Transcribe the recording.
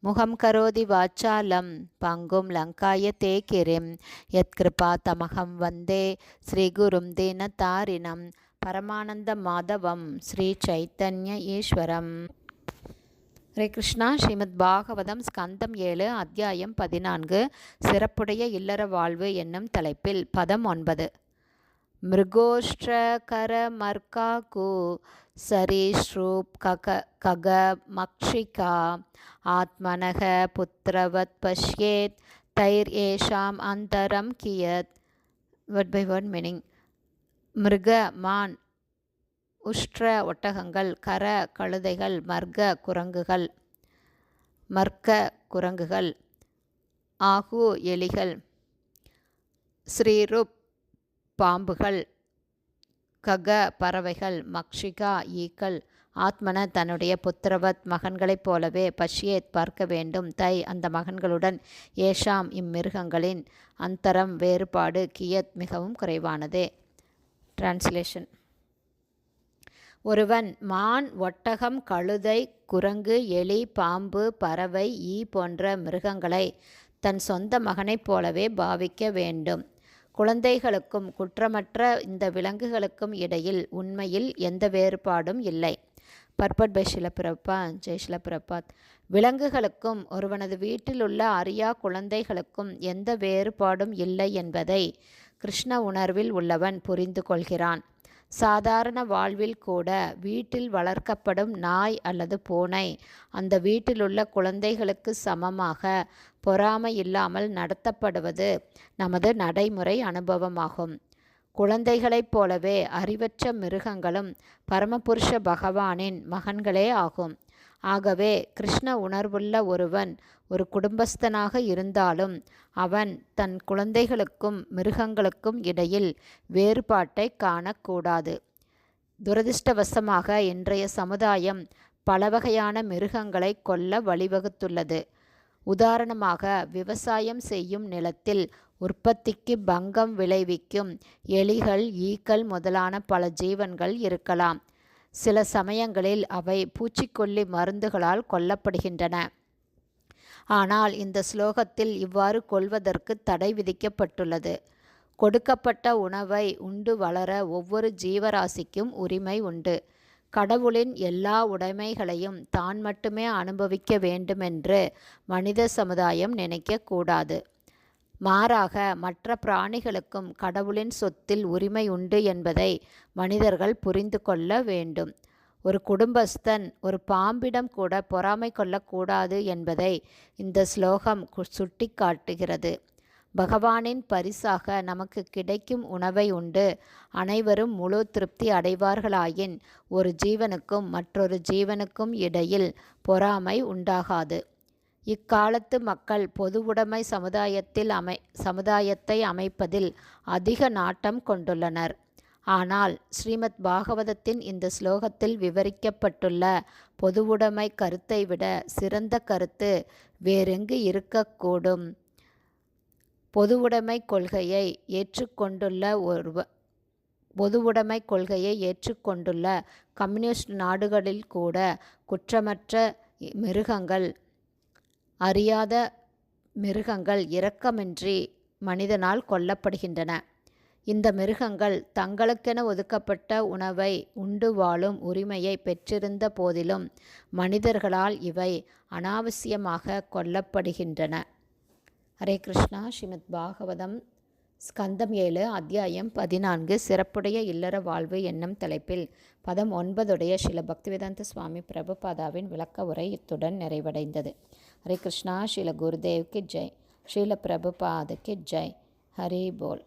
முகம் கரோதி வாச்சாலம் பங்கும் லங்காய தே கிரிம் யத்கிருபா தமகம் வந்தே ஸ்ரீகுரும் தீனதாரிணம் பரமானந்த மாதவம் ஸ்ரீ சைத்தன்ய ஈஸ்வரம். ஹரே கிருஷ்ணா ஸ்ரீமத் பாகவதம் ஸ்கந்தம் ஏழு அத்தியாயம் பதினான்கு. சிறப்புடைய இல்லற வாழ்வு என்னும் தலைப்பில் பதம் ஒன்பது. मृगोष्ट्रकरमर्काकु सरीसृप् कक खगमक्षिका आत्मनः पुत्रवत् पश्येत् तैर्येषाम् अन्तरं कियत् வேர்ட் பை வேர்ட் மீனிங் மிருக மான் உஷ்ட்ர ஒட்டகங்கள் கர கழுதைகள் மர்க குரங்குகள் மர்க்க குரங்குகள் ஆகு எலிகள் ஸ்ரீருப் பாம்புகள் கக பறவைகள் மக்ஷிகா ஈக்கள் ஆத்மன தன்னுடைய புத்திரவத் மகன்களைப் போலவே பஷ்யேத் பார்க்க வேண்டும். தை அந்த மகன்களுடன் ஏஷாம் இம்மிருகங்களின் அந்தரம் வேறுபாடு கியத் மிகவும் குறைவானதே. டிரான்ஸ்லேஷன் ஒருவன் மான் ஒட்டகம் கழுதை குரங்கு எலி பாம்பு பறவை ஈ போன்ற மிருகங்களை தன் சொந்த மகனைப் போலவே பாவிக்க வேண்டும். குழந்தைகளுக்கும் குற்றமற்ற இந்த விலங்குகளுக்கும் இடையில் உண்மையில் எந்த வேறுபாடும் இல்லை. பர்பட் பை ஷிலப்பிரப்பா ஜெய் ஷிலபிரபாத் விலங்குகளுக்கும் ஒருவனது வீட்டில் உள்ள அரியா குழந்தைகளுக்கும் எந்த வேறுபாடும் இல்லை என்பதை கிருஷ்ண உணர்வில் உள்ளவன் புரிந்து கொள்கிறான். சாதாரண வாழ்வில் கூட வீட்டில் வளர்க்கப்படும் நாய் அல்லது பூனை அந்த வீட்டிலுள்ள குழந்தைகளுக்கு சமமாக பொறாமை இல்லாமல் நடத்தப்படுவது நமது நடைமுறை அனுபவமாகும். குழந்தைகளைப் போலவே அறிவற்ற மிருகங்களும் பரமபுருஷ பகவானின் மகன்களே ஆகும். ஆகவே கிருஷ்ண உணர்வுள்ள ஒருவன் ஒரு குடும்பஸ்தனாக இருந்தாலும் அவன் தன் குழந்தைகளுக்கும் மிருகங்களுக்கும் இடையில் வேறுபாட்டை காணக்கூடாது. துரதிருஷ்டவசமாக இன்றைய சமுதாயம் பல வகையான மிருகங்களை கொல்ல வழிவகுத்துள்ளது. உதாரணமாக விவசாயம் செய்யும் நிலத்தில் உற்பத்திக்கு பங்கம் விளைவிக்கும் எலிகள் ஈக்கள் முதலான பல ஜீவன்கள் இருக்கலாம். சில சமயங்களில் அவை பூச்சிக்கொல்லி மருந்துகளால் கொல்லப்படுகின்றன. ஆனால் இந்த ஸ்லோகத்தில் இவ்வாறு கொள்வதற்கு தடை விதிக்கப்பட்டுள்ளது. கொடுக்கப்பட்ட உணவை உண்டு வளர ஒவ்வொரு ஜீவராசிக்கும் உரிமை உண்டு. கடவுளின் எல்லா உடைமைகளையும் தான் மட்டுமே அனுபவிக்க வேண்டுமென்று மனித சமுதாயம் நினைக்கக்கூடாது மாறாக மற்ற பிராணிகளுக்கும் கடவுளின் சொத்தில் உரிமை உண்டு என்பதை மனிதர்கள் புரிந்து கொள்ள வேண்டும். ஒரு குடும்பஸ்தன் ஒரு பாம்பிடம் கூட பொறாமை கொள்ளக்கூடாது என்பதை இந்த ஸ்லோகம் சுட்டி காட்டுகிறது பகவானின் பரிசாக நமக்கு கிடைக்கும் உணவை உண்டு. அனைவரும் முழு திருப்தி அடைவார்களாயின் ஒரு ஜீவனுக்கும் மற்றொரு ஜீவனுக்கும் இடையில் பொறாமை உண்டாகாது. இக்காலத்து மக்கள் பொதுவுடைமை சமுதாயத்தில் அமை சமுதாயத்தை அமைப்பதில் அதிக நாட்டம் கொண்டுள்ளனர். ஆனால் ஸ்ரீமத் பாகவதத்தின் இந்த ஸ்லோகத்தில் விவரிக்கப்பட்டுள்ள பொதுவுடைமை கருத்தை விட சிறந்த கருத்து வேறெங்கு இருக்கக்கூடும்? பொதுவுடைமை கொள்கையை ஏற்றுக்கொண்டுள்ள ஒரு பொதுவுடைமை கொள்கையை ஏற்றுக்கொண்டுள்ள கம்யூனிஸ்ட் நாடுகளில் கூட குற்றமற்ற மிருகங்கள் அறியாத மிருகங்கள் இரக்கமின்றி மனிதனால் கொல்லப்படுகின்றன. இந்த மிருகங்கள் தங்களுக்கென ஒதுக்கப்பட்ட உணவை உண்டு வாழும் உரிமையை பெற்றிருந்த போதிலும் மனிதர்களால் இவை அனாவசியமாக கொல்லப்படுகின்றன. ஹரே கிருஷ்ணா. ஸ்ரீமத் பாகவதம் ஸ்கந்தம் ஏழு அத்தியாயம் பதினான்கு சிறப்புடைய இல்லற வாழ்வு என்னும் தலைப்பில். பதம் ஒன்பதுடைய ஸ்ரீல பக்திவேதாந்த சுவாமி பிரபுபாதாவின் விளக்க உரை இத்துடன் நிறைவடைந்தது. ஹரே கிருஷ்ணா ஸ்ரீல குருதேவ்க்கு ஜெய். ஸ்ரீல பிரபுபாதுக்கு ஜெய். ஹரி போல்.